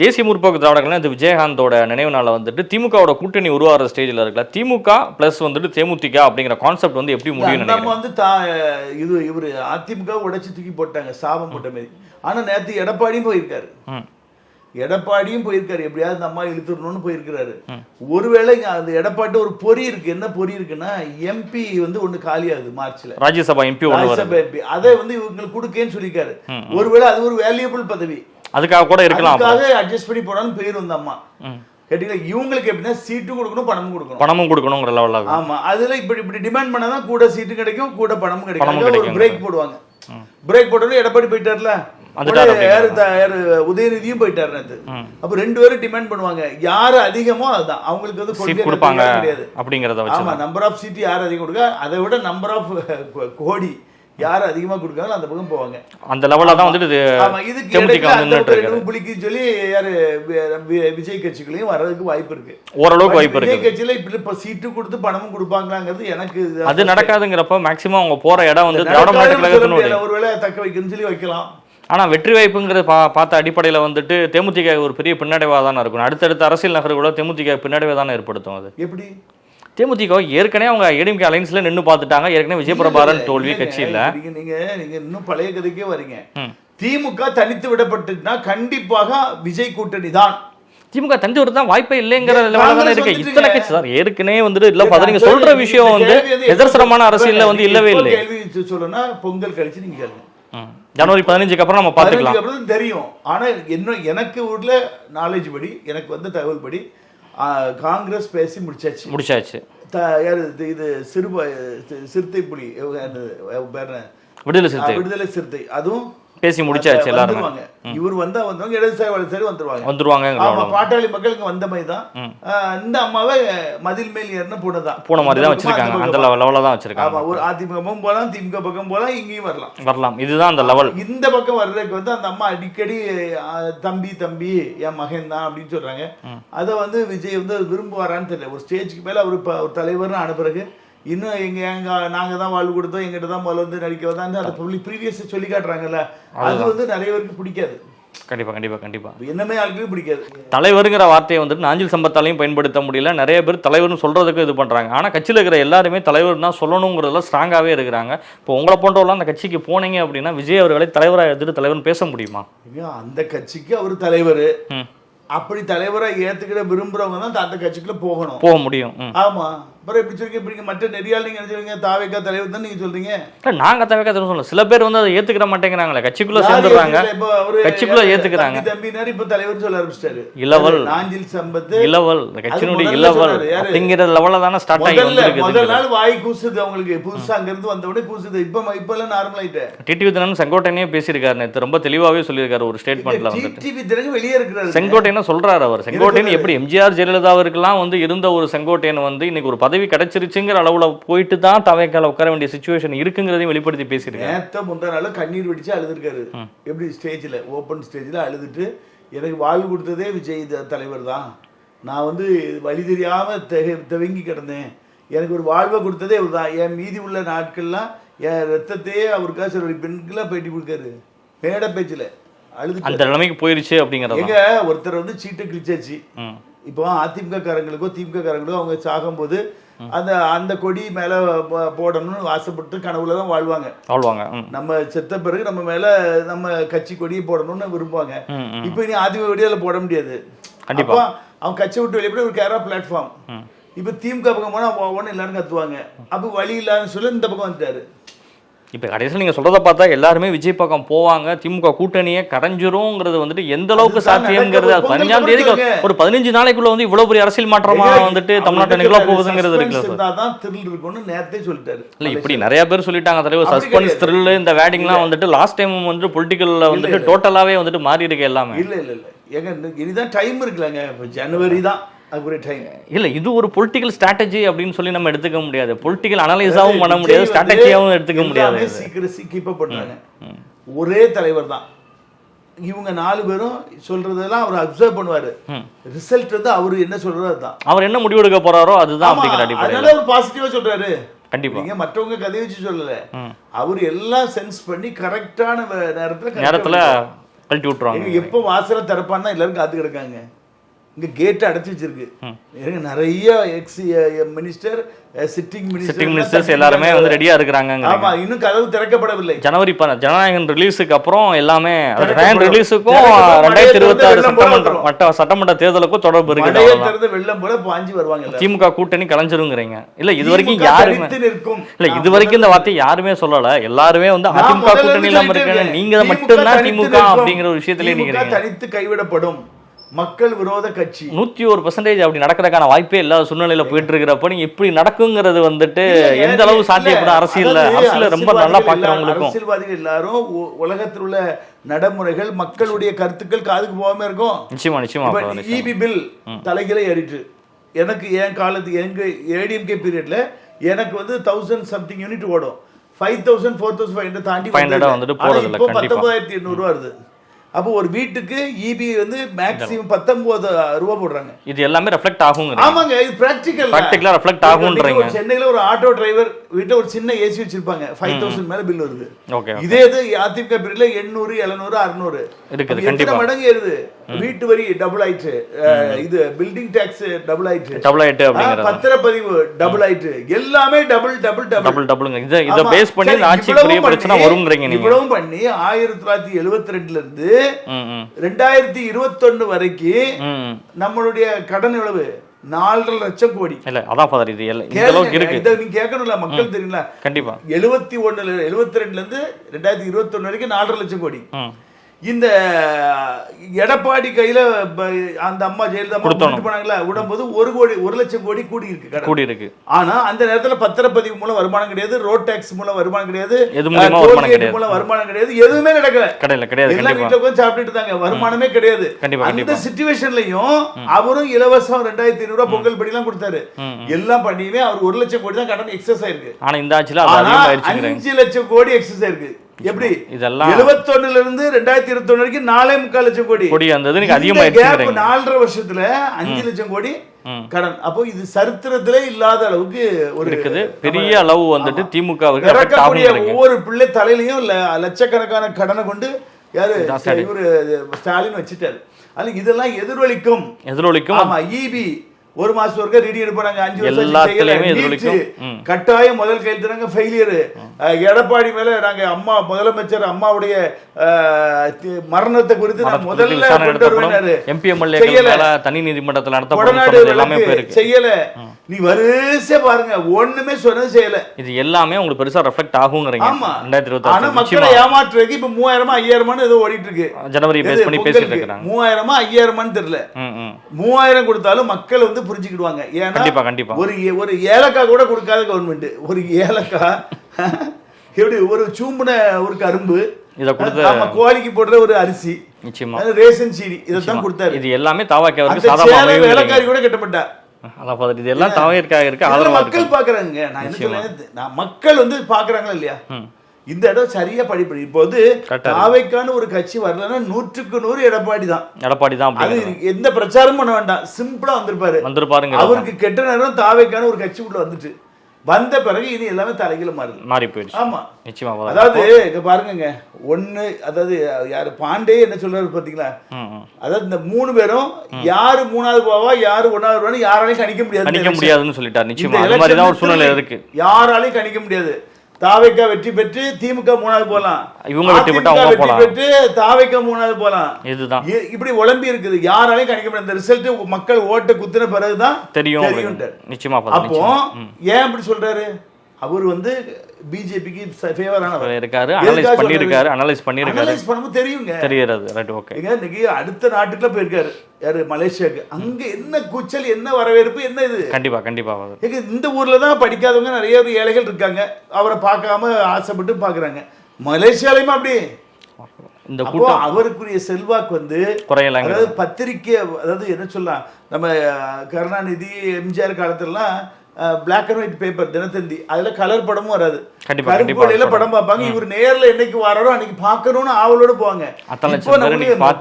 தேசிய முற்போக்கு திராவிட கழகம் இந்த விஜயகாந்தோட நினைவு நாளில் வந்துட்டு திமுகவோட கூட்டணி உருவாகிற ஸ்டேஜில் இருக்கல திமுக ப்ளஸ் வந்துட்டு தேமுதிக அப்படிங்கிற கான்செப்ட் வந்து எப்படி முடியும் நம்ம வந்து தா இது இவரு அதிமுக உடைச்சு தூக்கி போட்டாங்க சாபம் போட்ட மாதிரி. ஆனா நேத்து எடப்பாடியும் போயிருக்காரு. எடப்பாடியும் போயிருக்காரு. எப்படியாவது இந்த அம்மா இழுத்துடணும்னு போயிருக்கிறாரு. ஒருவேளை அந்த எடப்பாட்டு ஒரு பொறி இருக்கு. என்ன பொறி இருக்குன்னா எம்பி வந்து ஒண்ணு காலியாகுது மார்ச்ல. Rajya Sabha MP Rajya Sabha MP. அதை வந்து இவங்களுக்கு கொடுக்கேன்னு சொல்லியிருக்காரு. ஒருவேளை அது ஒரு வேல்யூபிள் பதவி. அதுக்காக கூட இருக்கலாம் அதுக்காக அட்ஜஸ்ட் பண்ணி போனாலும் போயிரும் இந்த அம்மா. கேட்டீங்களா? இவங்களுக்கு எப்படின்னா சீட்டும் கொடுக்கணும் பணமும் கொடுக்கணும். பணமும் கொடுக்கணுங்கிற லெவலில் ஆமா. அதுல இப்படி இப்படி டிமாண்ட் பண்ணாதான் கூட சீட்டு கிடைக்கும் கூட பணமும் கிடைக்கும். ஒரு. பிரேக் போடுவாங்க. பிரேக் போட்டோன்னு எடப்பாடி போயிட்டார்ல? உதயநிதியும் போயிட்டாரு நேத்து. அப்ப ரெண்டு பேரும் டிமாண்ட் பண்ணுவாங்க. யாரு அதிகமோ அதுதான். அவங்களுக்கு வந்து கொடுப்பாங்க கிடையாது அப்படிங்கிறத ஆமா நம்பர் ஆஃப் சீட் யார் அதிகம் கொடுக்க? அதை விட நம்பர் ஆஃப் கோடி யார் அதிகமா கொடுக்காங்களோ அந்த பக்கம் போவாங்க. அந்த லெவலில் தான் வந்துட்டு இதுக்கு புலிக்கு சொல்லி யாரு விஜய் கட்சிகளையும் வர்றதுக்கு வாய்ப்பு இருக்கு. ஓரளவுக்கு வாய்ப்பு விஜய் இருக்குது கட்சியில இப்படி இப்ப சீட்டு கொடுத்து பணமும் கொடுப்பாங்களாங்கிறது எனக்கு அது நடக்காதுங்கிறப்ப மேக்ஸிமம் அவங்க போற இடம் வந்து திராவிட சொல்ல கழகத்தினுடைய. ஒருவேளை தக்க வைக்கணும்னு சொல்லி வைக்கலாம். ஆனா வெற்றி வாய்ப்புங்கிறத பா பார்த்த அடிப்படையில் வந்துட்டு தேமுதிக ஒரு பெரிய பின்னடைவாக தானே இருக்கும். அடுத்தடுத்த அரசியல் நகர் கூட தேமுதிக பின்னடைவை தானே ஏற்படுத்தும் அது. எப்படி? தேமுதிக ஏற்கனவே அவங்க ஏடிஎம்கே அலைன்ஸ்ல நின்னு பார்த்துட்டாங்க. ஏற்கனவே விஜயபிரபாரன் தோல்வி கட்சி இல்ல நீங்க நீங்க நீங்க இன்னும் பழைய கதைக்கே வரீங்க. திமுக தனித்து விடப்பட்டுனா கண்டிப்பாக விஜய் கூட்டணி தான். திமுக தஞ்சை தான் வாய்ப்பே இல்லைங்கிற லெவலில் தானே இருக்கு. இத்தனை கட்சி சார் ஏற்கனவே வந்துட்டு இல்ல இல்ல, நீங்க நான் சொல்ற கேள்வி- விஷயம் வந்து எப்போ- அரசியல்ல வந்து இல்லவே இல்லை. கேள்வி சொல்லணும்னா பொங்கல் கழிச்சு நீங்க கேளுங்க. ஜனவரி பதினஞ்சுக்கு அப்புறம் நம்ம பார்த்துக்கலாம். தெரியும். ஆனா என்ன எனக்கு ஊர்ல நாலேஜ் படி எனக்கு வந்த தகவல் படி காங்கிரஸ் பேசி முடிச்சாச்சு. முடிச்சாச்சு. இது சிறுப சிறுத்தை புலி? விடுதலை சிறுத்தை. விடுதலை சிறுத்தை. அதுவும் பேசி முடிச்சாச்சு எல்லாருமே. இவர் வந்தா வந்தவங்க இடதுசாரி வலதுசாரி வந்துருவாங்க. வந்துருவாங்க ஆமா பாட்டாளி மக்கள் இங்க வந்த மாதிரி தான். இந்த அம்மாவை மதில் மேல் ஏறின பூனை தான். போன மாதிரி தான் வச்சிருக்காங்க. அந்த. லெவலில் தான் ஆமா வச்சிருக்காங்க ஒரு அதிமுக பக்கம் போலாம் திமுக பக்கம் போலாம் இங்கேயும் வரலாம். வரலாம். இதுதான் அந்த லெவல் இந்த பக்கம் வர்றதுக்கு வந்து அந்த அம்மா அடிக்கடி தம்பி தம்பி என் மகன் தான் அப்படின்னு சொல்றாங்க. அதை வந்து விஜய் வந்து விரும்புவாரான்னு தெரியல. ஒரு ஸ்டேஜ்க்கு மேல அவர் தலைவர்னு ஆன பிறகு இன்னும் எங்க எங்க நாங்க தான் வாழ்வு கொடுத்தோம் எங்கிட்ட தான் முதல்ல வந்து நடிக்க வந்தாங்க அந்த ப்ரீவியஸ் சொல்லி காட்டுறாங்கல்ல அது வந்து நிறைய பேருக்கு பிடிக்காது. கண்டிப்பா கண்டிப்பா கண்டிப்பா. என்னமே ஆளுக்கு பிடிக்காது. தலைவருங்கிற வார்த்தையை வந்துட்டு நாஞ்சில் சம்பத்தாலையும் பயன்படுத்த முடியல. நிறைய பேர் தலைவர்னு சொல்றதுக்கு இது பண்றாங்க. ஆனா கட்சியில் இருக்கிற எல்லாருமே தலைவர் தான் சொல்லணுங்கிறதுல ஸ்ட்ராங்காவே இருக்கிறாங்க. இப்போ உங்களை போன்றவர்களாம் அந்த கட்சிக்கு போனீங்க அப்படின்னா விஜய் அவர்களை தலைவராக எடுத்துட்டு தலைவர்னு பேச முடியுமா? அந்த கட்சிக்கு அவர் தலைவர். அப்படி தலைவரா ஏத்துக்கிட விரும்புறவங்க தான் அந்த கட்சிக்குள்ள போகணும். போக முடியும். ம். அப்புறம் எப்படி சொல்றீங்க? இப்படி மற்ற நெறியால் நீங்க என்ன சொல்றீங்க தாவேக்கா தலைவர் தான் நீங்க சொல்றீங்க? இல்ல, நாங்க தவிர சொல்லல. சில பேர் வந்து அதை ஏத்துக்கிற மாட்டேங்கிறாங்களே. கட்சிக்குள்ள சேர்ந்துடுறாங்க? இப்ப அவரு கட்சிக்குள்ள. தம்பி தம்பினாரு இப்ப தலைவர் சொல்ல ஆரம்பிச்சிட்டாரு. இளவல். நாஞ்சில் சம்பத்து. இளவல். கட்சியினுடைய இளவல்? அப்படிங்கிற லெவலில் தானே ஸ்டார்ட் ஆகி முதல்ல முதல் நாள் வாய் கூசுது அவங்களுக்கு. புதுசா அங்க இருந்து வந்த உடனே கூசுது. இப்ப இப்ப எல்லாம் நார்மல் ஆயிட்டேன் டிடிவி தினன் செங்கோட்டையனே பேசியிருக்காரு நேத்து. ரொம்ப தெளிவாவே சொல்லியிருக்காரு ஒரு ஸ்டேட்மெண்ட்ல வந்துட்டு. டிவி திறங்க வெளியே இருக்கிறாரு. செங்கோட்டையன் சொல்றாரு அவர். செங்கோட்டையன் எப்படி எம்ஜிஆர் ஜெயலலிதாவிற்கெல்லாம் வந்து இருந்த ஒரு செங்கோட்டையன் வந்து இன்னைக்கு ஒரு பதவி கிடைச்சிருச்சுங்கிற அளவுல போயிட்டு தான் தவைக்கால உட்கார வேண்டிய சுச்சுவேஷன் இருக்குங்கிறதையும் வெளிப்படுத்தி பேசியிருக்காரு நேத்த முந்தா நாள் கண்ணீர் வெடிச்சு அழுதுருக்காரு. எப்படி ஸ்டேஜ்ல ஓப்பன் ஸ்டேஜ்ல அழுதுட்டு எனக்கு வாழ்வு கொடுத்ததே விஜய் தலைவர் தான். நான் வந்து வழி தெரியாம தெக- துவங்கி கிடந்தேன். எனக்கு ஒரு வாழ்வை கொடுத்ததே இவர் தான். என் மீதி உள்ள நாட்கள்லாம் என் ரத்தத்தையே அவருக்காக சில பெண்களாக பேட்டி கொடுக்காரு. மேடை பேச்சுல. அழுது அந்த நிலைமைக்கு போயிருச்சு அப்படிங்கறது எங்க ஒருத்தர் வந்து சீட்டை கிழிச்சாச்சு. இப்போ அதிமுக காரங்களுக்கோ திமுக காரங்களுக்கோ அவங்க சாகும்போது அந்த அந்த கொடி மேல போடணும்னு ஆசைப்பட்டு கனவுல தான் வாழ்வாங்க. வாழ்வாங்க. நம்ம செத்த பிறகு நம்ம மேல நம்ம கட்சி கொடியை போடணும்னு விரும்புவாங்க. இப்போ இனி அதிமுக கொடியால போட முடியாது. கண்டிப்பா. அவன் கட்சி விட்டு வெளியே ஒரு கேரா பிளாட்ஃபார்ம் இப்போ திமுக பக்கம் போனா ஒவ்வொன்றும் எல்லாரும் கத்துவாங்க. அப்போ வழி இல்லாத சொல்லி இந்த பக்கம் வந்துட்டாரு. இப்ப கடைசியில் நீங்க சொல்றத பார்த்தா எல்லாருமே விஜய் பக்கம் போவாங்க. திமுக கூட்டணியே கரைஞ்சிரும்ங்கிறது வந்துட்டு எந்த அளவுக்கு சாத்தியம்ங்கிறது? நடக்க- பதினஞ்சாம் சொல்லுங்க. ஒரு பதினஞ்சு நாளைக்குள்ள வந்து இவ்வளவு பெரிய அரசியல் மாற்றமா வந்துட்டு தமிழ்நாட்டை நிகழ போகுதுங்கிறது இருக்குல்ல இருக்கும்னு நேரத்தே சொல்லிட்டாரு. இல்ல இப்படி நிறைய பேர் சொல்லிட்டாங்க தலைவர். சஸ்பென்ஸ். த்ரில் இந்த வேடிங்லாம் வந்துட்டு லாஸ்ட் டைம் வந்து பொலிட்டிக்கல்ல வந்துட்டு டோட்டலாவே வந்துட்டு மாறி இருக்கு எல்லாமே. இல்ல இல்ல இல்ல. ஏங்க இனிதான் டைம் இருக்குல்லங்க. இப்போ ஜனவரி தான். இல்ல இது ஒரு பொலிட்டிக்கல் ஸ்ட்ராட்டஜி அப்படின்னு சொல்லி நம்ம எடுத்துக்க முடியாது. பொலிட்டிக்கல் அனலைஸாவும் பண்ண முடியாது ஸ்ட்ராட்டஜியாவும் எடுத்துக்க முடியாது. சீக்கிரசி கீப் அப் பண்றாங்க. ஒரே தலைவர் தான். இவங்க நாலு பேரும் சொல்றதெல்லாம் அவர் அப்சர்வ் பண்ணுவாரு. ரிசல்ட் வந்து அவரு என்ன சொல்றாரு அதுதான். அவர் என்ன முடிவெடுக்க போறாரோ அதுதான் அப்படிங்கிற அதனால அவர் பாசிட்டிவா சொல்றாரு. கண்டிப்பா. நீங்க மற்றவங்க கதையை வச்சு சொல்லல. அவர் எல்லாம் சென்ஸ் பண்ணி கரெக்டான நேரத்துல நேரத்துல. கழட்டி விட்டுருவாங்க. எப்போ வாசலை திறப்பான்னா எல்லாரும் காத்து கிடக்காங்க இங்க கேட் அடைச்சு வச்சிருக்கு நிறைய ex minister sitting sitting minister ministers எல்லாருமே வந்து ரெடியா இருக்கிறாங்க ஆமா இன்னும் கதவு திறக்கப்படவில்லை ஜனவரி ஜனநாயகன் ரிலீஸுக்கு அப்புறம் எல்லாமே ரிலீஸுக்கும். ரெண்டாயிரத்தி இருபத்தி ஆறு சட்டமன்ற. மட்ட சட்டமன்ற தேர்தலுக்கும் தொடர்பு. திறந்து வெள்ளம் போல பாஞ்சு வருவாங்க. திமுக கூட்டணி கலைஞ்சிருங்கிறீங்க இல்ல இது வரைக்கும் யாருமே இல்ல இது வரைக்கும் இந்த வார்த்தை யாருமே சொல்லல எல்லாருமே வந்து அதிமுக கூட்டணி இருந்து இல்லாம சொல்லிட்டே இருக்க இருக்கேன். நீங்க மட்டும்தான் திமுக. அப்படிங்கிற ஒரு விஷயத்திலே நிக்கிறீங்க தனித்து கைவிடப்படும் மக்கள் விரோத கட்சி. நூத்தி ஒரு பர்சன்டேஜ் அப்படி நடக்கிறதுக்கான வாய்ப்பே இல்லாத சூழ்நிலையில போயிட்டு இருக்கிறப்ப நீங்க இப்படி நடக்குங்கிறது வந்துட்டு எந்த அளவு சாத்தியப்படும்? அரசியல்ல அதாவது அரசியல ரொம்ப நல்லா பாக்குறவங்களுக்கும். அரசியல்வாதிகள் எல்லாரும் உலகத்தில் உள்ள நடைமுறைகள் மக்களுடைய கருத்துக்கள் காதுக்கு போகாம இருக்கும். நிச்சயமா நிச்சயமா. இபி பில் தலைகளை ஏறிட்டு. எனக்கு என் காலத்து எங்க ஏடிஎம்கே பீரியட்ல எனக்கு வந்து தௌசண்ட் சம்திங் யூனிட் ஓடும். Five thousand four thousand five hundred தாண்டி 500 வந்தது. வந்துட்டு இப்போ. பத்தொன்பதாயிரத்தி எண்ணூறு ரூபா வருது. அப்போ ஒரு வீட்டுக்கு இபி வந்து மேக்ஸிமம் பத்தொன்பது ரூபா போடுறாங்க. இது எல்லாமே ரெஃப்ளெக்ட் ஆகுங்கிறீங்க. ஆமாங்க இது பிராக்டிக்கல் Practical ஆ reflect ஆகுன்றீங்க. சென்னையில ஒரு ஆட்டோ டிரைவர் வீட்டுல ஒரு சின்ன ஏசி வச்சிருப்பாங்க. ஃபைவ் தௌசண்ட் மேல பில் வருது. ஓகே இதே இது அதிமுக பீரியட்ல எண்ணூறு எழுநூறு அறுநூறு. இருக்குது, கண்டிப்பா. மடங்கு ஏறுது? வீட்டு வரி டபுள் ஆயிட்டு இது பில்டிங் டாக்ஸ் டபுள் ஆயிட்டு. டபுள் ஆயிட்டு அப்படிங்கிறது? பத்திரப்பதிவு டபுள் ஆயிட்டு. எல்லாமே டபுள் டபுள் டபுள் டபுள் டபுளுங்க இதை இதை பேஸ் பண்ணி ஆட்சி பெரிய பிரச்சனை வருங்கிறீங்க நீங்க. இவ்வளவும் பண்ணி ஆயிரத்தி தொள்ளாயிரத்தி எழுபத்தி ரெண்டுல இருந்து ம் ம் ரெண்டாயிரத்தி இருபத்தொன்னு வரைக்கும். நம்மளுடைய கடன் எவ்வளவு? நாலரை லட்சம் கோடி. இல்ல அதான் ஃபாதர் இது இருக்கு. இதை நீங்க கேட்கணும்ல மக்கள் தெரியுங்களா கண்டிப்பா. எழுபத்தி ஒண்ணுல எழுபத்தி ரெண்டுல இருந்து ரெண்டாயிரத்தி இருபத்தி ஒண்ணு வரைக்கும் நாலரை லட்சம் கோடி. இந்த எடப்பாடி கையில அந்த அம்மா ஜெயலலிதா போனாங்களா விடும்போது ஒரு கோடி ஒரு லட்சம் கோடி கூடி இருக்கு கடன். கூடி இருக்கு ஆனா அந்த நேரத்துல பத்திரப்பதிவு மூலம் வருமானம் கிடையாது ரோட் டாக்ஸ் மூலம் வருமானம் கிடையாது கிடையாது. மூலம் வருமானம் கிடையாது எதுவுமே நடக்கல கடையில கிடையாது எல்லாம் வீட்டுல உட்கார்ந்து சாப்பிட்டுட்டு இருந்தாங்க வருமானமே கிடையாது. அந்த. சிச்சுவேஷன்லயும் அவரும் இலவசம் ரெண்டாயிரத்தி ஐநூறு ரூபாய் பொங்கல் படி எல்லாம் கொடுத்தாரு எல்லாம் பண்ணியுமே அவர் ஒரு லட்சம் கோடி தான் கடன் எக்ஸஸ் ஆயிருக்கு. ஆனா இந்த ஆட்சியில அஞ்சு லட்சம் கோடி எக்ஸஸ் ஆயிருக்கு. எப்படி? இதெல்லாம் எழுபத்தொன்னுல இருந்து ரெண்டாயிரத்தி இருபத்தி வரைக்கும் நாலே முக்கால் லட்சம் கோடி. கொடி வந்தது நீங்க gap நாலரை வருஷத்துல அஞ்சு லட்சம் கோடி. கடன். அப்போ இது சரித்திரத்திலே இல்லாத அளவுக்கு ஒரு இருக்குது. பெரிய அளவு வந்துட்டு ஆகுங்கிறீங்க ஒவ்வொரு பிள்ளை தலையிலையும் லட்சக்கணக்கான கடனை கொண்டு யாரு. இவரு ஸ்டாலின் வச்சுட்டாரு. அது இதெல்லாம் எதிரொலிக்கும். எதிரொலிக்கும். ஆமா இபி ஒரு மாசம் ஒருக்கா ரெடி எடுப்பாங்க அஞ்சு வருஷம். கட்டாயம் முதல் கையெழுத்துறாங்க ஃபெயிலியர் எடப்பாடி மேல நாங்க அம்மா முதலமைச்சர் அம்மாவுடைய மரணத்தை குறித்து முதல்ல கொண்டு வருவேனாரு. தனி நீதிமன்றத்தில் நடத்தப்படும் செய்யல. நீ வரிசையா பாருங்க. ஒண்ணுமே சொன்னது செய்யல. இது எல்லாமே உங்களுக்கு பெருசா ரெஃப்ளெக்ட் ஆகுங்கிறீங்க. ஆமா. ஆனா மக்களை ஏமாற்றுறதுக்கு இப்ப மூவாயிரமா ஐயாயிரமான்னு ஏதோ ஓடிட்டு இருக்கு ஜனவரி பேஸ் பண்ணி பேசிட்டு இருக்கிறாங்க மூவாயிரமா ஐயாயிரமான்னு தெரியல. மூவாயிரம் கொடுத்தாலும் மக்கள் வந்து புரிஞ்சுக்கிடுவாங்க. ஏன்னா கண்டிப்பா ஒரு ஒரு ஏலக்காய் கூட கொடுக்காத கவர்மெண்ட் ஒரு ஏலக்காய் எப்படி ஒரு சூம்புன ஒரு கரும்பு இதை கொடுத்து ஆமா கோழிக்கு போடுற ஒரு அரிசி நிச்சயமா. ரேஷன் சீனி இதைத்தான் கொடுத்தாரு. இது எல்லாமே அமைவு வேலைக்காரி கூட கட்டப்பட்டா அதான் இது எல்லாம் தாவாயிருக்காக இருக்கு மக்கள் பாக்குறாங்க நான் மக்கள் வந்து பாக்குறாங்களா இல்லையா. இந்த இடம் சரியா படிப்படி. இப்போ வந்து தாவைக்கான ஒரு கட்சி வரலன்னா நூற்றுக்கு நூறு எடப்பாடி தான். எடப்பாடி தான் அது எந்த பிரச்சாரமும் பண்ண வேண்டாம். சிம்பிளா வந்திருப்பாரு. வந்துருப்பாருங்க அவருக்கு கெட்ட நேரம் தாவைக்கான ஒரு கட்சி உள்ள வந்துட்டு. வந்த பிறகு இனி எல்லாமே தலைகீழ மாறுது மாறி போயிடுச்சு. ஆமா. நிச்சயமா அதாவது இங்க பாருங்கங்க. ஒண்ணு அதாவது யாரு பாண்டே என்ன சொல்றாரு பாத்தீங்களா? அதாவது இந்த மூணு பேரும் யாரு மூணாவது போவா யாரு ஒன்னாவது போவா யாராலையும் கணிக்க முடியாது. கணிக்க முடியாதுன்னு சொல்லிட்டார். நிச்சயமா அது மாதிரி தான் ஒரு சூழ்நிலை இருக்கு. யாராலையும் கணிக்க முடியாது. தாவைக்கா வெற்றி பெற்று திமுக மூணாவது போலாம். இவங்க வெற்றி பெற்று அவங்க வெற்றி போலாம். பெற்று தாவைக்கா மூணாவது போலாம். இதுதான். இப்படி உழம்பி இருக்குது. யாராலையும் கணிக்க முடியாது. இந்த ரிசல்ட் மக்கள் ஓட்டு குத்துன பிறகுதான் தெரியும். நிச்சயமா அப்போ ஏன் இப்படி சொல்றாரு? அவர் வந்து பிஜேபிக்கு ஃபேவரானவர் இருக்காரு அனலைஸ் பண்ணியிருக்காரு அனலைஸ் பண்ணியிருக்காரு. அனலைஸ் பண்ணும்போது தெரியுங்க. தெரிகிறது ரைட் ஓகே எங்க இன்னைக்கு அடுத்த நாட்டுக்குள்ள போயிருக்காரு. யாரு? மலேசியாக்கு அங்க என்ன கூச்சல் என்ன வரவேற்பு என்ன இது? கண்டிப்பா கண்டிப்பா எங்க இந்த ஊர்ல தான் படிக்காதவங்க நிறைய ஒரு ஏழைகள் இருக்காங்க. அவரை பார்க்காம ஆசைப்பட்டு பாக்குறாங்க மலேசியாலையும் அப்படி? இந்த கூட்டம் அவருக்குரிய செல்வாக்கு வந்து குறையலாங்க. அதாவது பத்திரிக்கை அதாவது என்ன சொல்லலாம் நம்ம கருணாநிதி எம்ஜிஆர் காலத்துலலாம் black and white paper Dinathanthi. அதுல கலர் படமும் வராது. கருப்பு படம். பார்ப்பாங்க. இவர் நேர்ல என்னைக்கு வராரோ அன்னைக்கு பார்க்கணும்னு ஆவலோட போவாங்க.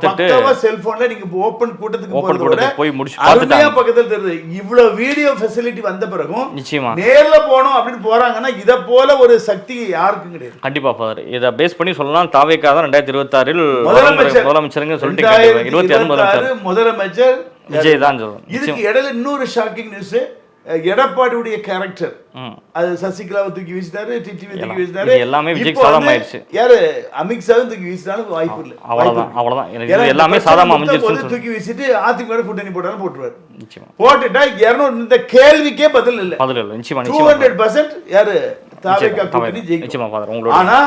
பக்காவா செல்போன்ல நீங்க ஓபன் கூட்டத்துக்கு போறத போய் முடிச்சு அருமையா. பக்கத்துல தெரியுது. இவ்வளவு வீடியோ ஃபெசிலிட்டி வந்த பிறகும் நிச்சயமா. நேர்ல போனோம் அப்படின்னு போறாங்கன்னா இத போல ஒரு சக்தி யாருக்கும் கிடையாது. கண்டிப்பா ஃபாதர் இதை பேஸ் பண்ணி சொல்லலாம். தாவேக்கா தான் ரெண்டாயிரத்தி இருபத்தாறில் முதலமைச்சர் முதலமைச்சருங்க சொல்லிட்டு. இருபத்தி ஆறு முதலமைச்சர் 2026 முதலமைச்சர் விஜய் தான் சொல்லுவோம் இதுக்கு இடையில இன்னொரு ஷாக்கிங் நியூஸ் எடப்பாடியுடைய கேரக்டர் அது சசிகலாவை தூக்கி வீசினாரு டிடிவி தூக்கி. வீசினாரு எல்லாமே சாதகம் வந்து ஆயிடுச்சு. யாரு? அமித்ஷாவும் தூக்கி வீசினாலும் வாய்ப்பு இல்லை அவ்வளவுதான் அவ்வளவுதான் எல்லாமே போது அமைஞ்சிருச்சு. தூக்கி வீசிட்டு அதிமுக கூட்டணி போட்டாலும் போட்டுருவாரு. போட்டுட்டா இருநூறு இந்த கேள்விக்கே பதில் இல்ல. பதில் இல்லை. நிச்சயமா டூ ஹண்ட்ரட் பர்சன்ட் யாரு? தாவேக்கா கூட்டணி ஜெயிக்கும். ஆனா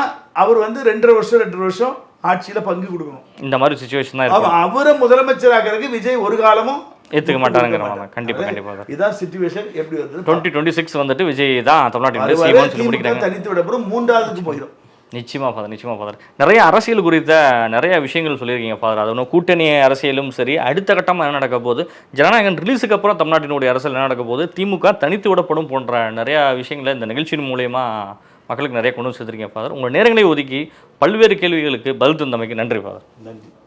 அவர் வந்து ரெண்டரை வருஷம் ரெண்டரை வருஷம் ஆட்சியில பங்கு கொடுக்கணும். இந்த மாதிரி சுச்சுவேஷன் தான் அவரை முதலமைச்சராகிறதுக்கு விஜய் ஒரு காலமும் ஏத்துக்க மாட்டாருங்கிற மாதிரி கண்டிப்பா கண்டிப்பா இதான் சிச்சுவேஷன் எப்படி வருது டுவெண்ட்டி டுவெண்ட்டி சிக்ஸ் வந்துட்டு விஜய் தான் தமிழ்நாட்டின் சொல்லி முடிக்கிறாங்க. தனித்து விட அப்புறம் மூன்றாவதுக்கு போயிடும் நிச்சயமா ஃபாதர் நிச்சயமா ஃபாதர் நிறைய அரசியல் குறித்த நிறைய விஷயங்கள் சொல்லியிருக்கீங்க ஃபாதர் அது ஒன்றும் கூட்டணி அரசியலும் சரி அடுத்த கட்டமாக என்ன நடக்க போகுது? ஜனநாயகன் ரிலீஸுக்கு அப்புறம் தமிழ்நாட்டினுடைய அரசியல் என்ன நடக்க போகுது? திமுக தனித்து விடப்படும் போன்ற நிறைய விஷயங்களை இந்த நிகழ்ச்சியின் மூலயமா மக்களுக்கு நிறைய கொண்டு வந்து சேர்த்துருக்கீங்க ஃபாதர் உங்கள் நேரங்களை ஒதுக்கி பல்வேறு கேள்விகளுக்கு பதில் தந்தமைக்கு நன்றி ஃபாதர் நன்றி.